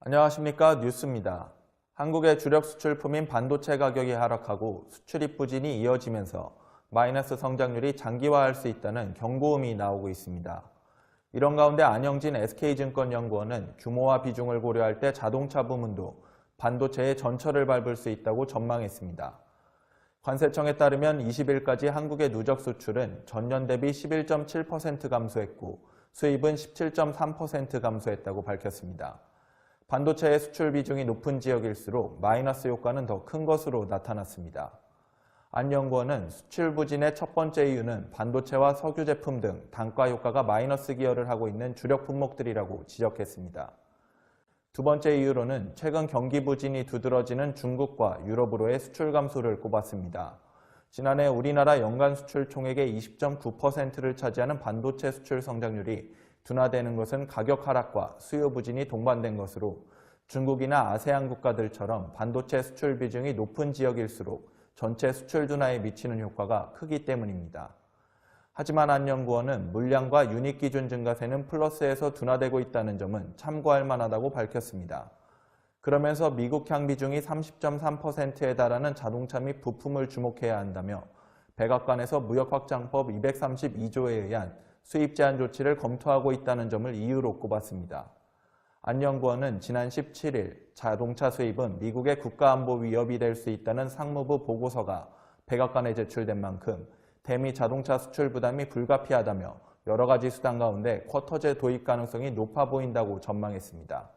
안녕하십니까 뉴스입니다. 한국의 주력 수출품인 반도체 가격이 하락하고 수출입 부진이 이어지면서 마이너스 성장률이 장기화할 수 있다는 경고음이 나오고 있습니다. 이런 가운데 안영진 SK증권연구원은 규모와 비중을 고려할 때 자동차 부문도 반도체의 전철을 밟을 수 있다고 전망했습니다. 관세청에 따르면 20일까지 한국의 누적 수출은 전년 대비 11.7% 감소했고 수입은 17.3% 감소했다고 밝혔습니다. 반도체의 수출 비중이 높은 지역일수록 마이너스 효과는 더 큰 것으로 나타났습니다. 안 연구원은 수출 부진의 첫 번째 이유는 반도체와 석유 제품 등 단가 효과가 마이너스 기여를 하고 있는 주력 품목들이라고 지적했습니다. 두 번째 이유로는 최근 경기 부진이 두드러지는 중국과 유럽으로의 수출 감소를 꼽았습니다. 지난해 우리나라 연간 수출 총액의 20.9%를 차지하는 반도체 수출 성장률이 둔화되는 것은 가격 하락과 수요 부진이 동반된 것으로 중국이나 아세안 국가들처럼 반도체 수출 비중이 높은 지역일수록 전체 수출 둔화에 미치는 효과가 크기 때문입니다. 하지만 안 연구원은 물량과 유닛 기준 증가세는 플러스에서 둔화되고 있다는 점은 참고할 만하다고 밝혔습니다. 그러면서 미국향 비중이 30.3%에 달하는 자동차 및 부품을 주목해야 한다며 백악관에서 무역 확장법 232조에 의한 수입 제한 조치를 검토하고 있다는 점을 이유로 꼽았습니다. 안 연구원은 지난 17일 자동차 수입은 미국의 국가안보 위협이 될 수 있다는 상무부 보고서가 백악관에 제출된 만큼 대미 자동차 수출 부담이 불가피하다며 여러 가지 수단 가운데 쿼터제 도입 가능성이 높아 보인다고 전망했습니다.